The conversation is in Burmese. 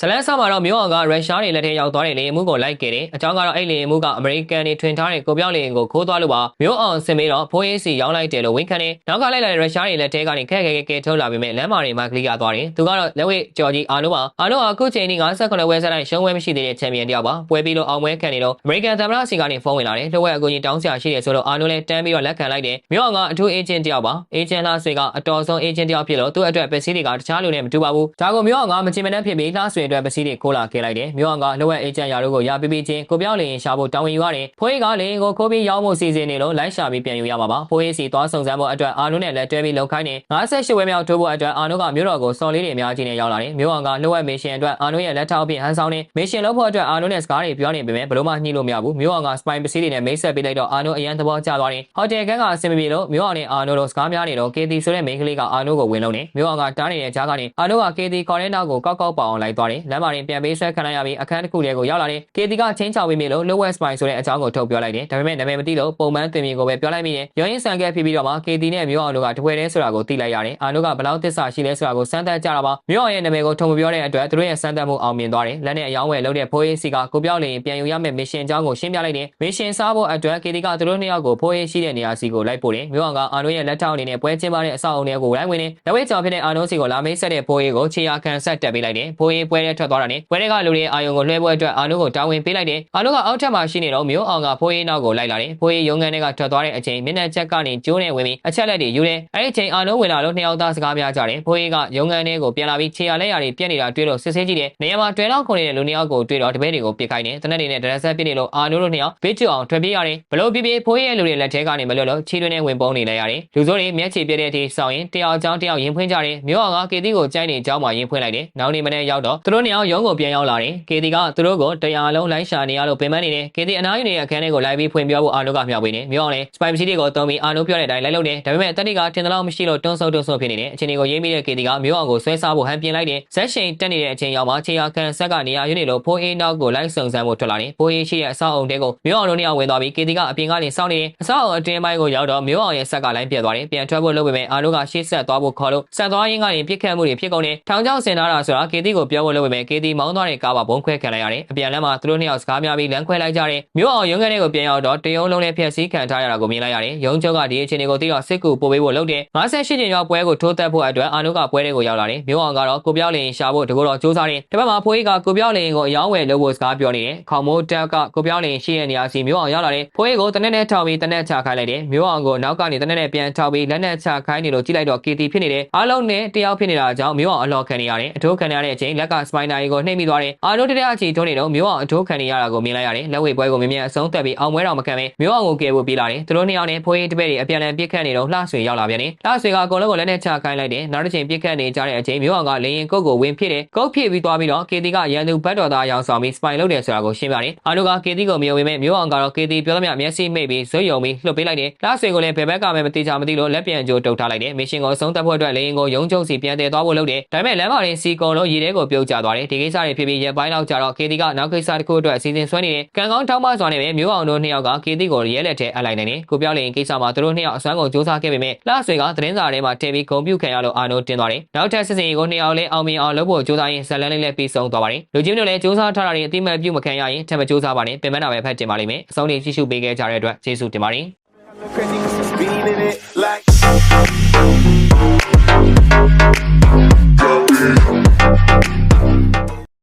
ဇလန်ဆာမှာတော့မျိုးအောင်ကရုရှားတွေလက်ထက်ရောက်သွားတဲ့လေယာဉ်မှုကိုလိုက်ခဲ့တယ်အကြောင်းကတော့အဲ့လေယာဉ်မှုကအမေရိကန်တွေထွင်ထားတဲ့ကိုပြောင်းလေယာဉ်ကိုခိုးသွားလို့ပါမျိုးအောင်ဆင်မေးတော့ဖိုးရေးစီရောက်လိုက်တယ်လို့ဝန်ခံတယ်နောက်ကလိုက်လာတဲ့ရုရှားတွေလက်ထက်ကနေခက်ခဲခဲခဲထုတ်လာပြီးမဲ့လမ်းမာတွေမှာကလီကသွားတယ်သူကတော့လက်ဝဲကြော်ကြီးအာနိုပါအာနိုကအခုချိန်ထိ58ဝဲဆက်တိုင်းရှုံးဝဲမရှိသေးတဲ့ချန်ပီယံတယောက်ပါပွဲပြီးလို့အောင်ပွဲခံနေတော့အမေရိကန်သမ္မတစီကနေဖုန်းဝင်လာတယ်လှုပ်ဝဲအကူကြီးတောင်းဆရာရှိတယ်ဆိုတော့အာနိုလည်းတန်းပြီးတော့လက်ခံလိုက်တယ်မျိုးအောင်ကအထူးအေဂျင့်တယောက်ပါအေဂျင့်လားဆွေကအတော်ဆုံးအေဂျင့်တယောက်ဖြစ်လို့သူ့အတွက်ပစ္စည်းတွေကတခြားလူနဲ့မတူပါဘူးဒါကိုမျိုးအောင်ကမချင်မနှက်ဖြစ်ပြီးလှဆွေအတွက်ပစ္စည်းတွေကိုလာခဲ့လိုက်တယ်မျိုးအောင်ကလှုပ်ဝဲအေဂျင့်ရာတို့ကိုရပြပြချင်းကိုပြောင်းလေရင်ရှာဖို့တောင်းဝင်ယူရတယ်ဖိုးကြီးကလေကိုခိုးပြီးရောင်းဖို့စီစဉ်နေလို့လိုက်ရှာပြီးပြန်ယူရမှာပါဖိုးကြီးစီသွားစုံစမ်းဖို့အတွက်အာနိုနဲ့လက်တွဲပြီးလောက်ခိုင်းနေ58ဝဲမြောက်ထိုးဖို့အတွက်အာနိုကမျိုးတော်ကိုစော်လေးတွေအများကြီးနဲ့ရောက်လာတယ်မျိုးအောင်ကလှုပ်ဝဲမစ်ရှင်အတွက်အာနိုရဲ့လက်ထောက်ပြင်ဟန်ဆောင်နေမစ်ရှင်လုပ်ဖို့အတွက်အာနိုနဲ့စကားတွေပြောနေပေမဲ့ဘလို့မှညှိလို့မရဘူးမျိုးအောင်ကစပိုင်ပစ္စည်းတွေနဲ့မိတ်ဆက်ပေးလိုက်တော့အာနိုအရန်သဘောကျသွားတယ်ဟိုတယ်ကန်းကအဆင်မပြေလို့မျိုးအောင်နဲ့အာနိုတို့စကားများနေတော့ KT ဆိုတဲ့မိန်းကလေးကအာနိုကိုဝင်လုံးနေမျိုးအောင်ကတားနေတဲ့ကြားကနေအာနိုက KT ခေါ်တဲ့နောက်ကိုကောက်ကောက်ပအောင်လိုက်သွားတယ်လမ်းမရင်ပြန်ပေးဆွဲခံလိုက်ရပြီးအခန်းတစ်ခုတည်းကိုရောက်လာတယ် KT ကချင်းချောက်ပြီးပြီလို့ Low West Spine ဆိုတဲ့အကြောင်းကိုထုတ်ပြောလိုက်တယ်ဒါပေမဲ့နာမည်မသိလို့ပုံမှန်တင်ပြင်ကိုပဲပြောလိုက်မိတယ်ရောင်းရင်ဆန်ကဲဖြစ်ပြီးတော့မှ KT နဲ့မျိုးအောင်တို့ကတပွဲတည်းဆိုတာကိုသိလိုက်ရတယ်အာနိုကဘလောက်သစ္စာရှိလဲဆိုတာကိုစမ်းသပ်ကြတာပါမျိုးအောင်ရဲ့နာမည်ကိုထုံမပြောတဲ့အတွက်သူတို့ရဲ့စမ်းသပ်မှုအောင်မြင်သွားတယ်လက်နဲ့အယောင်းဝယ်လုပ်တဲ့ဖိုးရေးစီကကိုပြောင်းလင်ပြန်ယူရမယ့်မစ်ရှင်အကြောင်းကိုရှင်းပြလိုက်တယ်မစ်ရှင်စားဖို့အတွက် KT ကသူတို့နှစ်ယောက်ကိုဖိုးရေးရှိတဲ့နေရာစီကိုလိုက်ပို့တယ်မျိုးအောင်ကအာနိုရဲ့လက်ထောက်အနေနဲ့ပွဲချင်းပါတဲ့အဆောက်အုံတွေကိုလိုက်ဝင်တယ်လက်ဝဲကြောင်ဖြစ်တဲ့အာနိုစီကိုလာမေးဆက်တဲ့ဖိုးရေးကိုခြေရာခံဆက်တက်ပေးလိုက်တယ်ဖိုးရေးပွဲထဲထွက်သွားတာနဲ့ပွဲထဲကလူတွေအာယုံကိုလွှဲပွဲအတွက်အာနိုကိုတာဝန်ပေးလိုက်တယ်အာနိုကအောက်ထပ်မှာရှိနေတော့မျိုးအောင်ကဖိုးရေးနောက်ကိုလိုက်လာတယ်ဖိုးရေးရုံငန်းတွေကထွက်သွားတဲ့အချိန်မျက်နှာချက်ကနေကျိုးနဲ့ဝင်ပြီးအချက်လက်တွေယူတယ်အဲ့ဒီချိန်အာနိုဝင်လာလို့နှစ်ယောက်သားစကားများကြတယ်ဖိုးရေးကရုံငန်းတွေကိုပြန်လာပြီးခြေရာလက်ရာတွေပြက်နေတာတွေ့လို့စစ်ဆေးကြည့်တယ်နေရာမှာတွဲတော့ခုနေတဲ့လူနှစ်ယောက်ကိုတွေ့တော့တပည့်တွေကိုပြစ်ခိုင်းတယ်တနက်တွေနဲ့ဒရက်ဆက်ပြစ်နေလို့အာနိုတို့နှစ်ယောက်ဘေးကျွအောင်ထွက်ပြေးရတယ်ဘလို့ပြပြဖိုးရဲ့လူတွေလက်ထဲကနေမလွတ်လို့ခြေတွင်းနဲ့ဝင်ပုံးနေလိုက်ရတယ်လူစိုးတွေမျက်ခြေပြက်တဲ့အထိစောင်းရင်တယောက်ချောင်းတယောက်ရင်ဖွင့်ကြတယ်မျိုးအောင်ကကေတီကိုကြိုက်နေကြောင်းမှရင်ဖွင့်လိုက်တယ်နောက်နေ့မနေ့ရောက်တော့သူတို့နှစ်ယောက်ရုံးကိုပြန်ရောက်လာတယ်ကေတီကသူတို့ကိုတရားလုံးလိုက်ရှာနေရလို့ပင်ပန်းနေတယ်ကေတီအနားယူနေတဲ့အခန်းထဲကိုလိုက်ပြီးဖွင့်ပြောဖို့အာနိုကမြောက်ပေးနေမျိုးအောင်လည်းစပိုင်ပစီတွေကိုတုံးပြီးအာနိုပြောတဲ့အတိုင်းလိုက်လုပ်တယ်ဒါပေမဲ့တတိကထင်သလောက်မရှိလို့တွန်းဆုပ်တွန်းဆုပ်ဖြစ်နေတယ်အချိန်တွေကိုရေးမိတဲ့ကေတီကမျိုးအောင်ကိုဆွဲစားဖို့ဟန်ပြင်လိုက်တယ်ဇက်ရှိန်တက်နေတဲ့အချိန်ရောက်မှခြေရာခံဆက်ကနေရာယူနေလို့ဖိုးအေးနောက်ကိုလိုက်စုံစမ်းဖို့ထွက်လာတယ်ဖိုးအေးရှိရဲ့အဆောက်အုံတဲကိုမျိုးအောင်တို့နှစ်ယောက်ဝင်သွားပြီးကေတီကအပြင်ကနေစောင့်နေတယ်အဆောက်အုံအတွင်းပိုင်းကိုရောက်တော့မျိုးအောင်ရဲ့ဆက်ကလိုင်းပြတ်သွားတယ်ပြန်ထွက်ဖို့လုပ်ပေမဲ့အာနိုကရှေ့ဆက်သွားဖို့ခေါ်လို့ဆက်သွားရင်းကနေပြစ်ခတ်မှုတွေဖြစ်ကုန်တယ်ထောင်ချောင်းဆင်ထားတာဆိုတာကေတီကိုပြောဖို့လုပ်ပေမဲ့ကေတီမောင်းသွားတဲ့ကားပါဘုံခွဲခံလိုက်ရတယ်အပြန်လမ်းမှာသူတို့နှစ်ယောက်စကားများပြီးလမ်းခွဲလိုက်ကြတယ်မျိုးအောင်ရုံးခန်းထဲကိုပြန်ရောက်တော့တရုံလုံးနဲ့ဖျက်ဆီးခံထားရတာကိုမြင်လိုက်ရတယ်ရုံးချုပ်ကဒီအခြေအနေကိုသိတော့စစ်ကူပို့ပေးဖို့လုပ်တယ်58ကျင်ရောက်ပွဲကိုထိုးသက်ဖို့အတွက်အာနိုကပွဲတွေကိုရောက်လာတယ်မျိုးအောင်ကတော့ကိုပြောင်းလင်ရှာဖို့တကူတော့စူးစမ်းတယ်တစ်ပတ်မှာဖိုးကြီးကကိုပြောင်းလင်ကိုအယောင်းဝယ်လုပ်ဖို့စကားပြောနေတယ်ခေါမိုးတက်ကကိုပြောင်းလင်ရှိတဲ့နေရာစီမျိုးအောင်ရောက်လာတယ်ဖိုးကြီးကိုတနက်နဲ့ထောက်ပြီးတနက်ချခိုင်းလိုက်တယ်မျိုးအောင်ကိုနောက်ကနေတနက်နဲ့ပြန်ထောက်ပြီးလက်နဲ့ချခိုင်းနေလို့ကြည့်လိုက်တော့ KT ဖြစ်နေတယ်အားလုံးနဲ့တယောက်ဖြစ်နေတာကြောင့်မျိုးအောင်အလော်ခံနေရတယ်အထိုးခံရတဲ့အချိန်လက်ကစပိုင်နာကြီးကိုနှိမ့်မိသွားတယ်အားလုံးတရားအချီထုံးနေတော့မျိုးအောင်အထိုးခံနေရတာကိုမြင်လိုက်ရတယ်လက်ဝဲပွဲကိုမြင်မြင်အဆုံးသက်ပြီးအောင်ပွဲတော်မခံပဲမျိုးအောင်ကိုကယ်ဖို့ပြေးလာတယ်သူတို့နှစ်ယောက်နဲ့ဖိုးကြီးတပည့်တွေအပြန်အလှန်ပြစ်ခတ်နေတော့လှဆွေရောက်လာပြန်တယ်လှဆွေကအကုန်လုံးကိုလက်နဲ့ချခိုင်းလိုက်တယ်နောက်တစ်ချိန်ပြစ်ခတ်နေကြတဲ့အချိန်မျိုးအောင်ကလေရင်ကုတ်ကိုဝင်ဖြစ်တယ်ကုတ်ဖြစ်ပြီးသွားပြီးတော့ KT ကရန်သူဘတ်တော်သားရောင်ဆောင်ပြီးစပိုင်လုပ်တယ်ဆိုတာကိုရှင်းပြတယ်အားလုံးက KT ကိုမြင်ဝင်မဲ့မျိုးအောင်ကတော့ KT ပြောသမျှမျက်စိမိတ်ပြီးဇွတ်ယုံပြီးလှုပ်ပေးလိုက်တယ်လှဆွေကိုလည်းဘယ်ဘက်ကမှမတိချာမသိလို့လက်ပြန်ကြိုးတုတ်ထားလိုက်တယ်မစ်ရှင်ကိုအဆုံးသတ်ဖို့အတွက်လေရင်ကိုရုံးချုံစီပြန်တည်သွားဖို့လုပ်တယ်ဒါပေမဲ့လမ်းမရင်းစီကုံလုံးရေထဲကိုပြုတ်ကျသွားတယ်ဒီကိစ္စတွေဖြစ်ပြီးရပိုင်းလောက်ကြာတော့ KT ကနောက်ကိစ္စတစ်ခုအတွက်အစီအစဉ်ဆွဲနေတယ်ကံကောင်းထောင်းမစွာနဲ့ပဲမျိုးအောင်တို့နှစ်ယောက်က KT ကိုရဲလက်ထဲအပ်လိုက်နိုင်တယ်ကိုပြောလေရင်ကိစ္စမှာသူတို့နှစ်ယောက်အစွမ်းကုန်စူးစမ်းခဲ့ပေမဲ့လှဆွေကသတင်းစာထဲမှာတင်ပြီးဂုံပြုတ်ခံရလို့အာနိုတင်သွားတယ်နောက်ထပ်စစ်စင်ကိုနှစ်ယောက်လည်းအောင်မြင်အောင်လုပ်ဖို့စူးစမ်းရင်းဇလန်းလေးလည်းပြီးဆုံးသွားပါတယ်လူချင်းတို့လည်းစူးစမ်းထားတာတွေအတိမတ်ပြုမခံရရင်ထပ်မစူးစမ်းပါနဲ့ပြင်ပန်းတာပဲဖတ်တင်ပါလိမ့်မယ်အဆုံးထိကြည့်ရှုပေးခဲ့ကြတဲ့အတွက်ကျေးဇူးတင်ပါတယ်